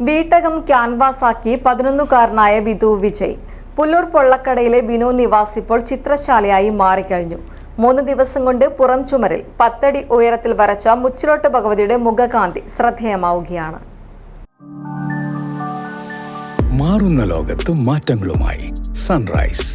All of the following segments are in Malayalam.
വീട്ടകം ക്യാൻവാസാക്കി പതിനൊന്നുകാരനായ വിധു വിജയ്. പുല്ലൂർ പൊള്ളക്കടയിലെ വിനു നിവാസ് ഇപ്പോൾ ചിത്രശാലയായി മാറിക്കഴിഞ്ഞു. മൂന്ന് ദിവസം കൊണ്ട് പുറം ചുമരിൽ പത്തടി ഉയരത്തിൽ വരച്ച മുച്ചിലോട്ട് ഭഗവതിയുടെ മുഖകാന്തി ശ്രദ്ധേയമാവുകയാണ്. മാറുന്ന ലോകത്ത് മാറ്റങ്ങളുമായി sunrise.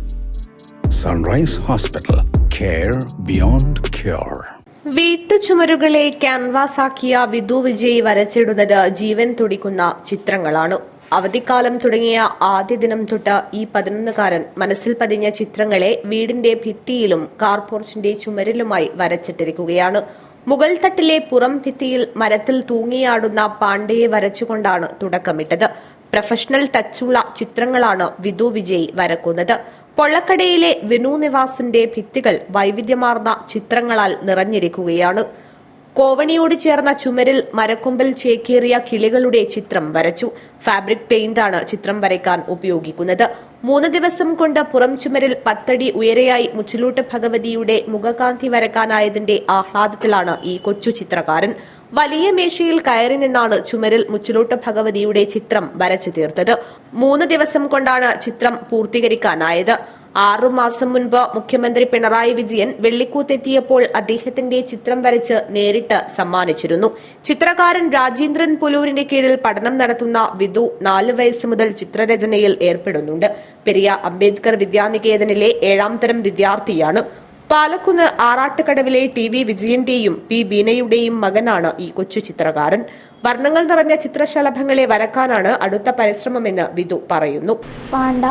Sunrise hospital care beyond cure. വീട്ടുചുമരുകളെ ക്യാൻവാസാക്കിയ വിധു വിജയ് വരച്ചിടുന്നത് ജീവൻ തുടിക്കുന്ന ചിത്രങ്ങളാണ്. അവധിക്കാലം തുടങ്ങിയ ആദ്യ ദിനം തൊട്ട് ഈ പതിനൊന്നുകാരൻ മനസ്സിൽ പതിഞ്ഞ ചിത്രങ്ങളെ വീടിന്റെ ഭിത്തിയിലും കാർപോർച്ചിന്റെ ചുമരിലുമായി വരച്ചിട്ടിരിക്കുകയാണ്. മുഗൾ തട്ടിലെ പുറം ഭിത്തിയിൽ മരത്തിൽ തൂങ്ങിയാടുന്ന പാണ്ഡയെ വരച്ചുകൊണ്ടാണ് തുടക്കമിട്ടത്. പ്രൊഫഷണൽ ടച്ചുള്ള ചിത്രങ്ങളാണ് വിധു വിജയ് വരക്കുന്നത്. പൊള്ളക്കടയിലെ വിനു നിവാസിന്റെ ഭിത്തികൾ വൈവിധ്യമാർന്ന ചിത്രങ്ങളാൽ നിറഞ്ഞിരിക്കുകയാണ്. കോവണിയോട് ചേർന്ന ചുമരിൽ മരക്കൊമ്പിൽ ചേക്കേറിയ കിളികളുടെ ചിത്രം വരച്ചു. ഫാബ്രിക് പെയിന്റാണ് ചിത്രം വരയ്ക്കാൻ ഉപയോഗിക്കുന്നത്. മൂന്ന് ദിവസം കൊണ്ട് പുറം ചുമരിൽ പത്തടി ഉയരെയായി മുച്ചിലൂട്ട് ഭഗവതിയുടെ മുഖകാന്തി വരക്കാനായതിന്റെ ആഹ്ലാദത്തിലാണ് ഈ കൊച്ചു ചിത്രകാരൻ. വലിയ മേശയിൽ കയറി നിന്നാണ് ചുമരിൽ മുച്ചിലോട്ട് ഭഗവതിയുടെ ചിത്രം വരച്ചു തീർത്തത്. മൂന്ന് ദിവസം കൊണ്ടാണ് ചിത്രം പൂർത്തീകരിക്കാനായത്. ആറുമാസം മുൻപ് മുഖ്യമന്ത്രി പിണറായി വിജയൻ വെള്ളിക്കൂത്തെത്തിയപ്പോൾ അദ്ദേഹത്തിന്റെ ചിത്രം വരച്ച് നേരിട്ട് സമ്മാനിച്ചിരുന്നു. ചിത്രകാരൻ രാജേന്ദ്രൻ പുലൂരിന്റെ കീഴിൽ പഠനം നടത്തുന്ന വിധു നാല് വയസ്സ് മുതൽ ചിത്രരചനയിൽ ഏർപ്പെടുന്നുണ്ട്. പെരിയ അംബേദ്കർ വിദ്യാനികേതനിലെ ഏഴാം തരം വിദ്യാർത്ഥിയാണ്. പാലക്കുന്ന് ആറാട്ടുകടവിലെ ടി വി വിജയന്റെയും പി ബീനയുടെയും മകനാണ് ഈ കൊച്ചു ചിത്രകാരൻ. വർണങ്ങൾ നിറഞ്ഞ ചിത്രശലഭങ്ങളെ വരക്കാനാണ് അടുത്ത പരിശ്രമമെന്ന് വിധു പറയുന്നു. പാണ്ട.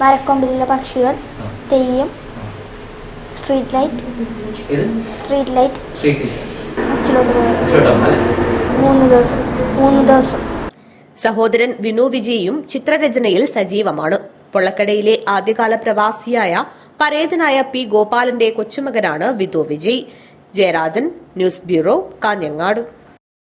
മരക്കൊമ്പിലുള്ള പക്ഷികൾ theyyam street light street light Uchilottu മൂന്ന് ദിവസം മൂന്ന് ദിവസം. സഹോദരൻ വിനു വിജയും ചിത്രരചനയിൽ സജീവമാണ്. പൊള്ളക്കടയിലെ ആദ്യകാല പ്രവാസിയായ പരേതനായ പി ഗോപാലന്റെ കൊച്ചുമകനാണ് Vidhu Vijay. Jayarajan news bureau Kanhangad.